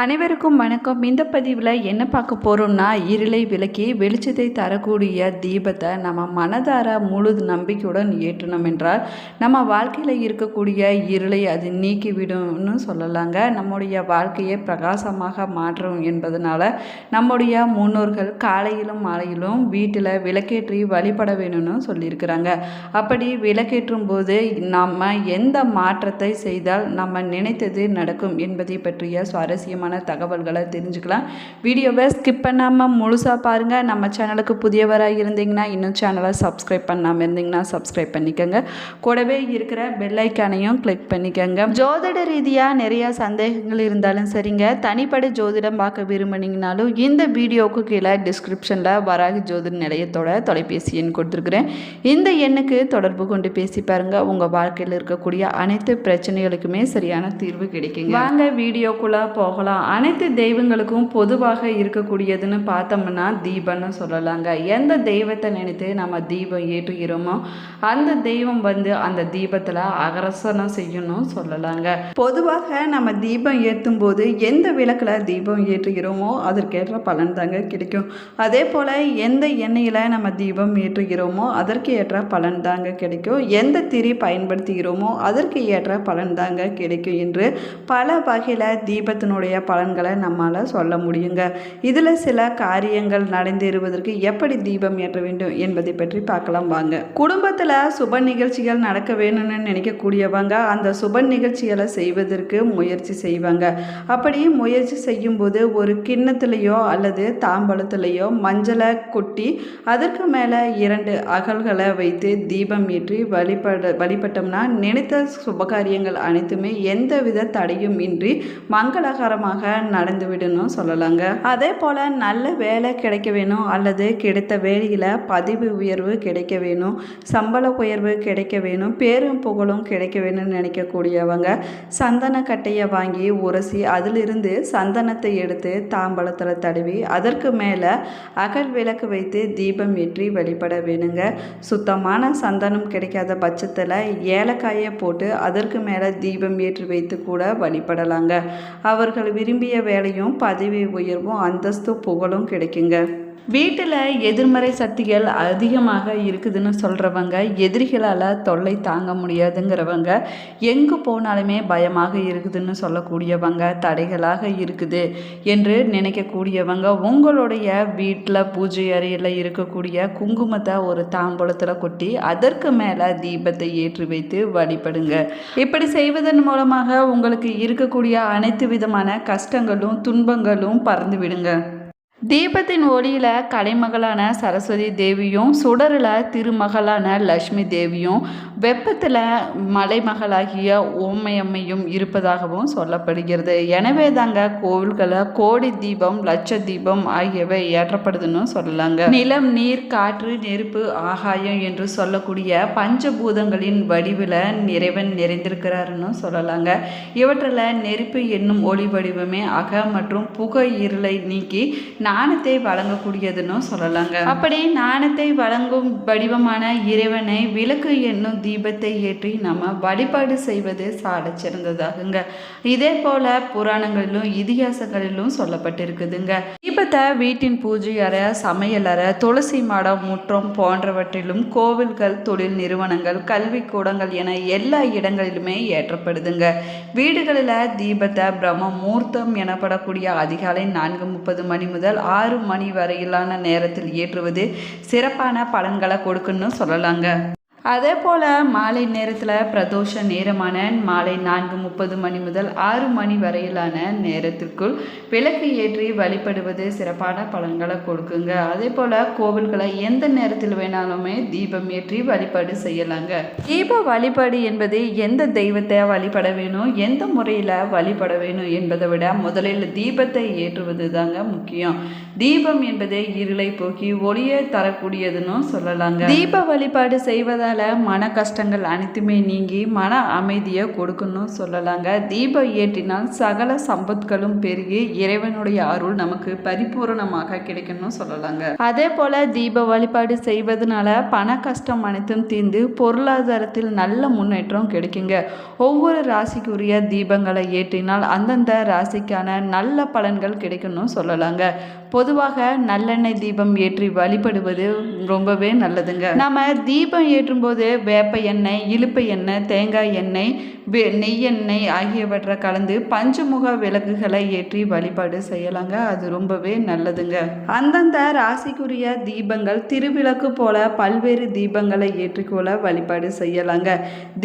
அனைவருக்கும் வணக்கம். இந்த பதிவில் என்ன பார்க்க போகிறோம்னா இருளை விலக்கி வெளிச்சத்தை தரக்கூடிய தீபத்தை நம்ம மனதார முழு நம்பிக்கையுடன் ஏற்றணும் என்றால் நம்ம வாழ்க்கையில் இருக்கக்கூடிய இருளை அது நீக்கிவிடும்னு சொல்லலாங்க. நம்முடைய வாழ்க்கையை பிரகாசமாக மாற்றும் என்பதனால நம்முடைய முன்னோர்கள் காலையிலும் மாலையிலும் வீட்டில் விளக்கேற்றி வழிபட வேணும்னு சொல்லியிருக்கிறாங்க. அப்படி விளக்கேற்றும் போது நம்ம எந்த மாற்றத்தை செய்தால் நம்ம நினைத்தது நடக்கும் என்பதை பற்றிய சுவாரஸ்யம் முக்கியமான தகவல்களை தெரிஞ்சுக்கலாம். வீடியோவை ஸ்கிப் பண்ணாமல் முழுசாக பாருங்கள் நம்ம சேனலுக்கு புதியவராக இருந்தீங்கன்னா இன்னும் சேனலை சப்ஸ்கிரைப் பண்ணாமல் இருந்தீங்கன்னா சப்ஸ்கிரைப் பண்ணிக்கோங்க. கூடவே இருக்கிற பெல்லைக்கானையும் கிளிக் பண்ணிக்கோங்க. ஜோதிட ரீதியாக நிறையா சந்தேகங்கள் இருந்தாலும் சரிங்க. தனிப்படை ஜோதிடம் பார்க்க விரும்பினீங்கனாலும் இந்த வீடியோவுக்கு கீழே டிஸ்கிரிப்ஷனில் வராகி ஜோதிட நிலையத்தோட தொலைபேசி எண் கொடுத்துருக்குறேன். இந்த எண்ணுக்கு தொடர்பு கொண்டு பேசி பாருங்கள் உங்கள் வாழ்க்கையில் இருக்கக்கூடிய அனைத்து பிரச்சனைகளுக்குமே சரியான தீர்வு கிடைக்குங்க. வாங்க வீடியோக்குள்ளே போகலாம். அனைத்து தெய்வங்களுக்கும் பொதுவாக இருக்கக்கூடியதுன்னு பார்த்தோம்னா தீபம்னு சொல்லலாங்க. எந்த தெய்வத்தை நினைத்து நம்ம தீபம் ஏற்றுகிறோமோ அந்த தெய்வம் வந்து அந்த தீபத்தில் அகரசனம் செய்யணும் சொல்லலாங்க. பொதுவாக நம்ம தீபம் ஏற்றும் போது எந்த விளக்கில் தீபம் ஏற்றுகிறோமோ அதற்கேற்ற பலன் தாங்க கிடைக்கும். அதே போல் எந்த எண்ணெயில் நம்ம தீபம் ஏற்றுகிறோமோ அதற்கு ஏற்ற பலன் தாங்க கிடைக்கும். எந்த திரி பயன்படுத்துகிறோமோ அதற்கு ஏற்ற பலன் தாங்க கிடைக்கும் என்று பல வகையில் தீபத்தினுடைய பலன்களை நம்மால் சொல்ல முடியுங்க. இதில் சில காரியங்கள் நடந்தேறுவதற்கு எப்படி தீபம் ஏற்ற வேண்டும் என்பதை பற்றி பார்க்கலாம் வாங்க. குடும்பத்தில் சுப நிகழ்ச்சிகள் நடக்க வேணும்னு நினைக்கக்கூடியவங்க அந்த சுப நிகழ்ச்சிகளை செய்வதற்கு முயற்சி செய்வாங்க. அப்படி முயற்சி செய்யும்போது ஒரு கிண்ணத்துலேயோ அல்லது தாம்பழத்துலேயோ மஞ்சளை கொட்டி அதற்கு மேலே இரண்டு அகல்களை வைத்து தீபம் ஏற்றி வழிபட வழிபட்டோம்னா நினைத்த சுபகாரியங்கள் அனைத்துமே எந்தவித தடையும் இன்றி மங்களகரமாக நடந்துவிடணும் சொல்லலாங்க. அதே போல் நல்ல வேலை கிடைக்க வேணும் அல்லது கிடைத்த வேலையில் பதிவு உயர்வு கிடைக்க வேணும் சம்பள உயர்வு கிடைக்க வேணும் பேரும் புகழும் கிடைக்க வேணும்னு நினைக்கக்கூடியவங்க சந்தன கட்டையை வாங்கி உரசி அதிலிருந்து சந்தனத்தை எடுத்து தாம்பழத்தில் தடவி அதற்கு மேலே அகல் விளக்கு வைத்து தீபம் ஏற்றி வழிபட வேணுங்க. சுத்தமான சந்தனம் கிடைக்காத பட்சத்தில் ஏலக்காயை போட்டு அதற்கு மேலே தீபம் ஏற்றி வைத்து கூட வழிபடலாங்க. அவர்கள் விரும்பிய வேலையும் பதவி உயர்வும் அந்தஸ்து புகழும் கிடைக்குங்க. வீட்டில் எதிர்மறை சக்திகள் அதிகமாக இருக்குதுன்னு சொல்கிறவங்க எதிரிகளால் தொல்லை தாங்க முடியாதுங்கிறவங்க எங்கே போனாலுமே பயமாக இருக்குதுன்னு சொல்லக்கூடியவங்க தடைகளாக இருக்குது என்று நினைக்கக்கூடியவங்க உங்களுடைய வீட்டில் பூஜை அறையில் இருக்கக்கூடிய குங்குமத்தை ஒரு தாம்பூலத்தில் கொட்டி அதற்கு மேலே தீபத்தை ஏற்றி வைத்து வழிபடுங்க. இப்படி செய்வதன் மூலமாக உங்களுக்கு இருக்கக்கூடிய அனைத்து விதமான கஷ்டங்களும் துன்பங்களும் பறந்து விடுங்க தீபத்தின் ஒளியில் கலைமகளான சரஸ்வதி தேவியும் சுடரில் திருமகளான லக்ஷ்மி தேவியும் வெப்பத்தில் மலைமகளாகிய ஓமையம்மையும் இருப்பதாகவும் சொல்லப்படுகிறது. எனவே தாங்க கோவில்களில் கோடி தீபம் லட்ச தீபம் ஆகியவை ஏற்றப்படுதுன்னு சொல்லலாங்க. நிலம் நீர் காற்று நெருப்பு ஆகாயம் என்று சொல்லக்கூடிய பஞ்சபூதங்களின் வடிவில் நிறைவன் நிறைந்திருக்கிறாருன்னு சொல்லலாங்க. இவற்றில் நெருப்பு என்னும் ஒளி வடிவமே அக மற்றும் புகை இருளை நீக்கி ஞானத்தை வழங்கக்கூடியதுன்னு சொல்லலாங்க. அப்படி ஞானத்தை வழங்கும் வடிவமான இறைவனை விளக்கு என்னும் தீபத்தை ஏற்றி நம்ம வழிபாடு செய்வது சாடச் சிறந்ததாகுங்க இதே போல புராணங்களிலும் இதிகாசங்களிலும் சொல்லப்பட்டிருக்குதுங்க. தீபத்தை வீட்டின் பூஜை அறை சமையலறை துளசி மாடம் முற்றம் போன்றவற்றிலும் கோவில்கள் தொழில் நிறுவனங்கள் கல்விக்கூடங்கள் என எல்லா இடங்களிலுமே ஏற்றப்படுதுங்க. வீடுகளில் தீபத்தை பிரம்ம மூர்த்தம் எனப்படக்கூடிய அதிகாலை நான்கு முப்பது மணி முதல் ஆறு மணி வரையிலான நேரத்தில் ஏற்றுவது சிறப்பான பலன்களை கொடுக்குன்னு சொல்லலாங்க. அதே போல் மாலை நேரத்தில் பிரதோஷ நேரமான மாலை நான்கு முப்பது மணி முதல் ஆறு மணி வரையிலான நேரத்திற்குள் விளக்கு ஏற்றி வழிபடுவது சிறப்பான பலன்களை கொடுக்குங்க. அதே போல் கோவில்களை எந்த நேரத்தில் வேணாலுமே தீபம் ஏற்றி வழிபாடு செய்யலாங்க. தீப வழிபாடு என்பது எந்த தெய்வத்தை வழிபட வேணும் எந்த முறையில் வழிபட வேணும் என்பதை விட முதலில் தீபத்தை ஏற்றுவது தாங்க முக்கியம். தீபம் என்பது இருளை போக்கி ஒளியை தரக்கூடியதுன்னு சொல்லலாங்க. தீப வழிபாடு செய்வதால் வழிபாடால் மன கஷ்டங்கள் அனைத்துமே நீங்கி மன அமைதியை கொடுக்கணும் சொல்லலாங்க. தீபம் ஏற்றினால் சகல சம்பத்களும் பெருகி இறைவனுடைய அருள் நமக்கு பரிபூரணமாக கிடைக்கணும்னு சொல்லலாங்க. அதே போல் தீப வழிபாடு செய்வதனால பண கஷ்டம் அனைத்தும் தீர்ந்து பொருளாதாரத்தில் நல்ல முன்னேற்றம் கிடைக்குங்க. ஒவ்வொரு ராசிக்குரிய தீபங்களை ஏற்றினால் அந்தந்த ராசிக்கான நல்ல பலன்கள் கிடைக்கணும்னு சொல்லலாங்க. பொதுவாக நல்லெண்ணெய் தீபம் ஏற்றி வழிபடுவது ரொம்பவே நல்லதுங்க. நம்ம தீபம் ஏற்றும் போது வேப்ப எண்ணெய் இழுப்ப எண்ணெய் தேங்காய் எண்ணெய் நெய்யெண்ணெய் ஆகியவற்றை கலந்து பஞ்சமுக விளக்குகளை ஏற்றி வழிபாடு செய்யலாங்க. அது ரொம்பவே நல்லதுங்க. அந்தந்த ராசிக்குரிய தீபங்கள் திருவிளக்கு போல பல்வேறு தீபங்களை ஏற்றிக்கொள்ள வழிபாடு செய்யலாங்க.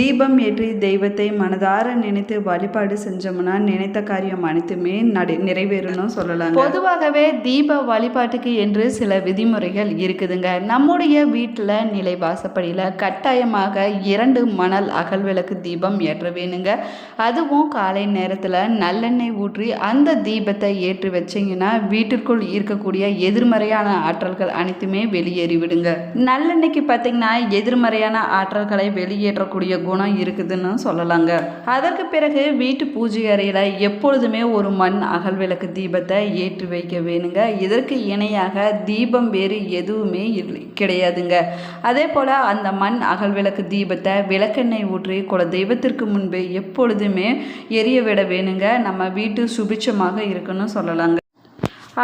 தீபம் ஏற்றி தெய்வத்தை மனதார நினைத்து வழிபாடு செஞ்சோம்னா நினைத்த காரியம் அனைத்துமே நடை நிறைவேறணும் சொல்லலாம் பொதுவாகவே தீப வழிபாட்டுக்கு என்று சில விதிமுறைகள் இருக்குதுங்க. நம்முடைய வீட்டில் நிலை வாசப்படியில் கட்டாயமாக இரண்டு மணல் அகல் விளக்கு தீபம் ஏற்ற வேணுங்க. அதுவும் காலை நேரத்தில் நல்லெண்ணெய் ஊற்றி அந்த தீபத்தை ஏற்றி வச்சிங்கன்னா வீட்டிற்குள் இருக்கக்கூடிய எதிர்மறையான ஆற்றல்கள் அனைத்துமே வெளியேறிவிடுங்க. நல்லெண்ணெய்க்கு பார்த்தீங்கன்னா எதிர்மறையான ஆற்றல்களை வெளியேற்றக்கூடிய குணம் இருக்குதுன்னு சொல்லலாங்க. அதற்கு பிறகு வீட்டு பூஜை அறையில் எப்பொழுதுமே ஒரு மண் அகல் விளக்கு தீபத்தை ஏற்றி வைக்க வேணுங்க. இதற்கு இணையாக தீபம் வேறு எதுவுமே கிடையாதுங்க. அதே போல் அந்த மண் அகல் விளக்கு தீபத்தை விளக்கெண்ணெய் ஊற்றி குல தெய்வத்திற்கு முன்பு எப்பொழுதுமே எரிய விட வேணுங்க. நம்ம வீட்டு சுபிட்சமாக இருக்குன்னு சொல்லலாங்க.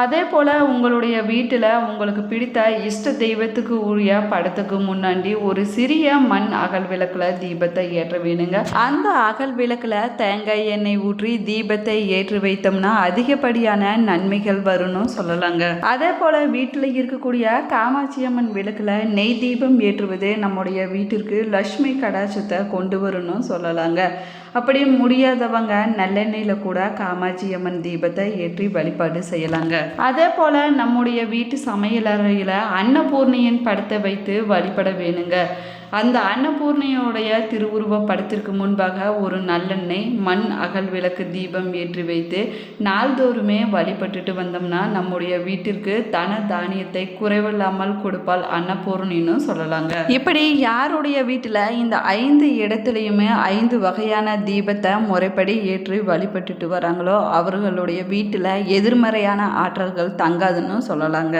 அதே போல் உங்களுடைய வீட்டில் உங்களுக்கு பிடித்த இஷ்ட தெய்வத்துக்கு உரிய படத்துக்கு முன்னாடி ஒரு சிறிய மண் அகல் விளக்கில் தீபத்தை ஏற்ற வேணுங்க. அந்த அகல் விளக்கில் தேங்காய் எண்ணெய் ஊற்றி தீபத்தை ஏற்றி வைத்தோம்னா அதிகப்படியான நன்மைகள் வரும்னு சொல்லலாங்க. அதே போல் வீட்டில் இருக்கக்கூடிய காமாட்சி அம்மன் விளக்கில் நெய் தீபம் ஏற்றுவது நம்முடைய வீட்டிற்கு லக்ஷ்மி கடாட்சத்தை கொண்டு வரணும் சொல்லலாங்க. அப்படி முடியாதவங்க நல்லெண்ணெயில் கூட காமாட்சி அம்மன் தீபத்தை ஏற்றி வழிபாடு செய்யலாங்க. அதே போல் நம்முடைய வீட்டு சமையலறையில் அன்னபூர்ணியின் படத்தை வைத்து வழிபட வேணுங்க. அந்த அன்னபூர்ணியோடைய திருவுருவ படத்திற்கு முன்பாக ஒரு நல்லெண்ணெய் மண் அகல் விளக்கு தீபம் ஏற்றி வைத்து நாள்தோறுமே வழிபட்டுட்டு வந்தோம்னா நம்முடைய வீட்டிற்கு தன தானியத்தை குறைவில்லாமல் கொடுப்பால் அன்னபூர்ணின்னு சொல்லலாங்க. இப்படி யாருடைய வீட்டில் இந்த ஐந்து இடத்துலையுமே ஐந்து வகையான தீபத்தை முறைப்படி ஏற்றி வழிபட்டுட்டு வராங்களோ அவர்களுடைய வீட்டில் எதிர்மறையான ஆற்றல்கள் தங்காதுன்னு சொல்லலாங்க.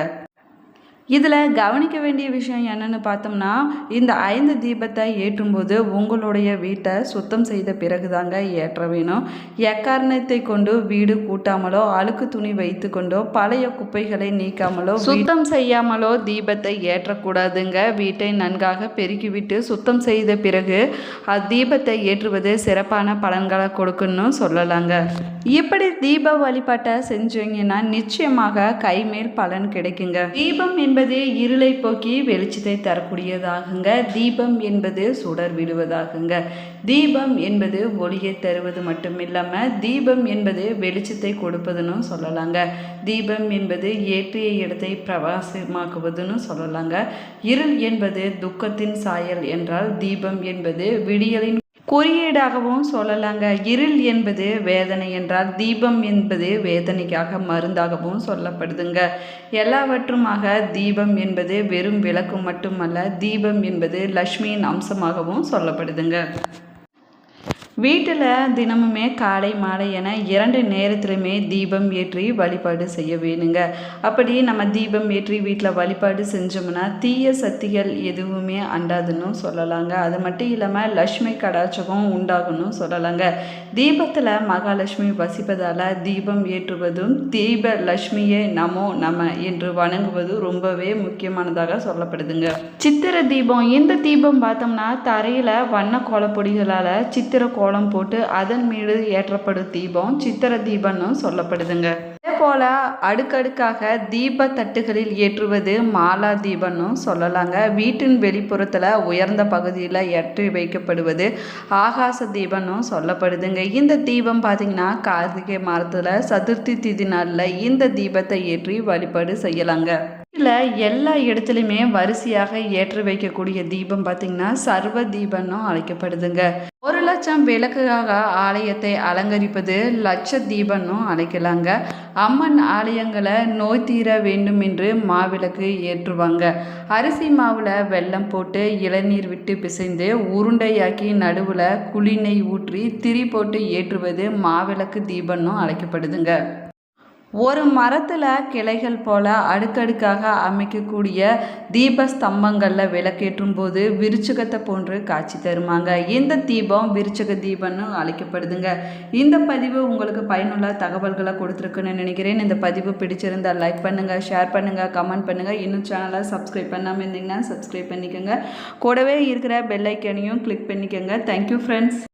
இதில் கவனிக்க வேண்டிய விஷயம் என்னென்னு பார்த்தோம்னா இந்த ஐந்து தீபத்தை ஏற்றும்போது உங்களுடைய வீட்டை சுத்தம் செய்த பிறகுதாங்க ஏற்ற வேணும். எக்காரணத்தை கொண்டு வீடு கூட்டாமலோ அழுக்கு துணி வைத்து கொண்டோ பழைய குப்பைகளை நீக்காமலோ சுத்தம் செய்யாமலோ தீபத்தை ஏற்றக்கூடாதுங்க. வீட்டை நன்காக பெருக்கிவிட்டு சுத்தம் செய்த பிறகு அத்தீபத்தை ஏற்றுவது சிறப்பான பலன்களை கொடுக்குன்னு சொல்லலாங்க. இப்படி தீப வழிபாட்டை செஞ்சீங்கன்னா நிச்சயமாக கைமேல் பலன் கிடைக்குங்க. தீபம் என்பது இருளை போக்கி வெளிச்சத்தை தரக்கூடியதாகுங்க. தீபம் என்பது சுடர் விடுவதாகுங்க. தீபம் என்பது ஒளியை தருவது மட்டும் இல்லாமல் தீபம் என்பது வெளிச்சத்தை கொடுப்பதுன்னு சொல்லலாங்க. தீபம் என்பது ஏற்றிய இடத்தை பிரகாசமாக்குவதுன்னு சொல்லலாங்க. இருள் என்பது துக்கத்தின் சாயல் என்றால் தீபம் என்பது விடியலின் குறியீடாகவும் சொல்லலாங்க. இருள் என்பது வேதனை என்றால் தீபம் என்பது வேதனைக்காக மருந்தாகவும் சொல்லப்படுதுங்க. எல்லாவற்றுமாக தீபம் என்பது வெறும் விளக்கு மட்டுமல்ல தீபம் என்பது லக்ஷ்மியின் அம்சமாகவும் சொல்லப்படுதுங்க. வீட்டில் தினமுமே காலை மாலை என இரண்டு நேரத்திலுமே தீபம் ஏற்றி வழிபாடு செய்ய வேணுங்க. அப்படி நம்ம தீபம் ஏற்றி வீட்டில் வழிபாடு செஞ்சோம்னா தீய சக்திகள் எதுவுமே அண்டாதுன்னு சொல்லலாங்க. அது மட்டும் இல்லாமல் லக்ஷ்மி கடாச்சகம் உண்டாகும்னு சொல்லலாங்க. தீபத்தில் மகாலட்சுமி வசிப்பதால் தீபம் ஏற்றுவதும் தீப லக்ஷ்மியே நமோ நம என்று வணங்குவது ரொம்பவே முக்கியமானதாக சொல்லப்படுதுங்க. சித்திர தீபம் இந்த தீபம் பார்த்தோம்னா தரையில் வண்ண கோலப்பொடிகளால் சித்திர கோலம் போட்டு அதன் மீது ஏற்றப்படும் தீபம் சித்திர தீபம்னு சொல்லப்படுதுங்க. அதே போல் அடுக்கடுக்காக தீப தட்டுகளில் ஏற்றுவது மாலா தீபம்னு சொல்லலாங்க. வீட்டின் வெளிப்புறத்தில் உயர்ந்த பகுதியில் ஏற்றி வைக்கப்படுவது ஆகாச தீபம்னு சொல்லப்படுதுங்க. இந்த தீபம் பார்த்திங்கன்னா கார்த்திகை மாதத்தில் சதுர்த்தி திதி நாளில் இந்த தீபத்தை ஏற்றி வழிபாடு செய்யலாங்க. இதில் எல்லா இடத்துலையுமே வரிசையாக ஏற்றி வைக்கக்கூடிய தீபம் பார்த்திங்கன்னா சர்வ தீபம்னும் அழைக்கப்படுதுங்க. ஒரு லட்சம் விளக்குக்காக ஆலயத்தை அலங்கரிப்பது லட்ச தீபம்னும் அழைக்கலாங்க. அம்மன் ஆலயங்களை நோய் தீர வேண்டும் என்று மாவிளக்கு ஏற்றுவாங்க. அரிசி மாவில் வெள்ளம் போட்டு இளநீர் விட்டு பிசைந்து உருண்டையாக்கி நடுவில் குளிநெய் ஊற்றி திரி போட்டு ஏற்றுவது மாவிளக்கு தீபம்னும் அழைக்கப்படுதுங்க. ஒரு மரத்தில் கிளைகள் போல அடுக்கடுக்காக அமைக்கக்கூடிய தீப ஸ்தம்பங்களில் விளக்கேற்றும் போது விருச்சகத்தை போன்று காட்சி தருமாங்க. இந்த தீபம் விருச்சக தீபம்னு அழைக்கப்படுதுங்க. இந்த பதிவு உங்களுக்கு பயனுள்ள தகவல்களை கொடுத்துருக்குன்னு நினைக்கிறேன். இந்த பதிவு பிடிச்சிருந்தால் லைக் பண்ணுங்கள் ஷேர் பண்ணுங்கள் கமெண்ட் பண்ணுங்கள் இன்னும் சேனலை சப்ஸ்கிரைப் பண்ணாமல் இருந்தீங்கன்னா சப்ஸ்கிரைப் பண்ணிக்கோங்க. கூடவே இருக்கிற பெல்லைக்கனையும் கிளிக் பண்ணிக்கோங்க. Thank you friends